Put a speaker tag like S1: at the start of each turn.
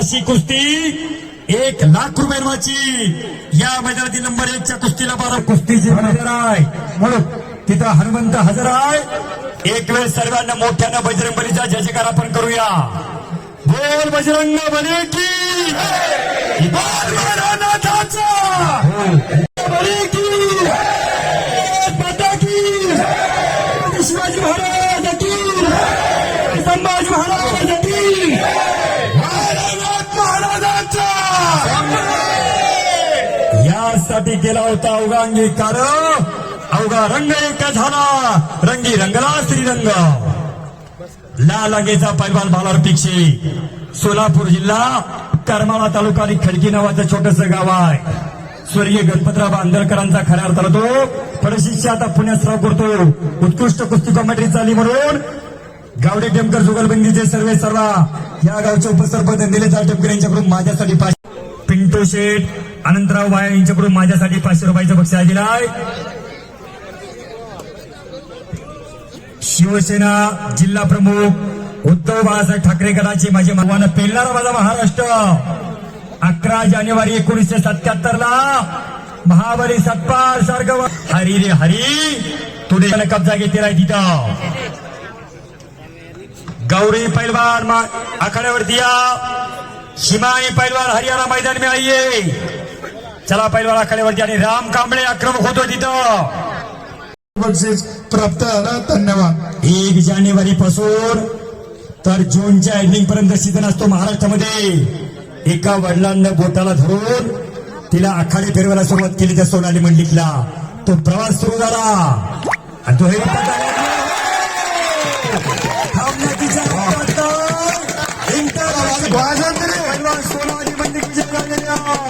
S1: अशी कुस्ती एक लाख रुपयांची या मैदानातील नंबर एकच्या कुस्तीला बारा. कुस्तीची हजर आहे. म्हणून तिथं हनुमंत हजर आहे. एक वेळ सर्वांना मोठ्यानं बजरंग बलीचा जयजयकार आपण करूया. बोल बजरंग बली की बोल बली की की शिवाजी महाराज. यासाठी केला होता अवघा अंगीकार अवघा रंग एक झाला. रंगी रंगला श्रीरंग. लाल अंगेचा पैलवान भालार पिक्षे. सोलापूर जिल्हा करमाळा तालुका आणि खडकी नावाचं छोटस गाव आहे. स्वर्गीय गणपतराव आंदळकरांचा खऱ्या अर्थाला तो प्रशिष्य आता पुण्यात सराव करतो. उत्कृष्ट कुस्ती कॉमेंट्री चाली म्हणून गावडे टेमकर जुगलबंदीचे सर्वे सर्वा या गावचे उपसरपंच निलेश टेमकर यांच्याकडून माझ्यासाठी पिंटू शेठ अनंतराव बाया यांच्याकडून माझ्यासाठी पाचशे रुपयाचा बक्षीस दिला आहे शिवसेना जिल्हा प्रमुख उद्धव बाळासाहेब ठाकरे गटाचे माझे मानवानं पेलणारा माझा महाराष्ट्र. अकरा जानेवारी एकोणीसशे सत्याहत्तर ला महाबली सत्पाल सारख हरी रे हरी. तुडे कब्जा घेतलेला आहे तिथं. गौरी पैलवान आखाड्यावरती या. शिमाई पैलवान हरियाणा मैदान में आइए. चला पैलवान आखाड्यावरती आणि राम कांबळे आक्रमक होतो तिथं
S2: बक्षीस प्राप्त झालं धन्यवाद
S1: एक जानेवारी पासून तर जूनच्या एंडिंग पर्यंत सीझन असतो महाराष्ट्रामध्ये एका वडिलांना बोटाला धरून तिला आखाडे फिरवायला सुरुवात केली त्या सोनाली मंडलिकला तो प्रवास सुरू झाला आणि तो हे सोनाली मंडलिक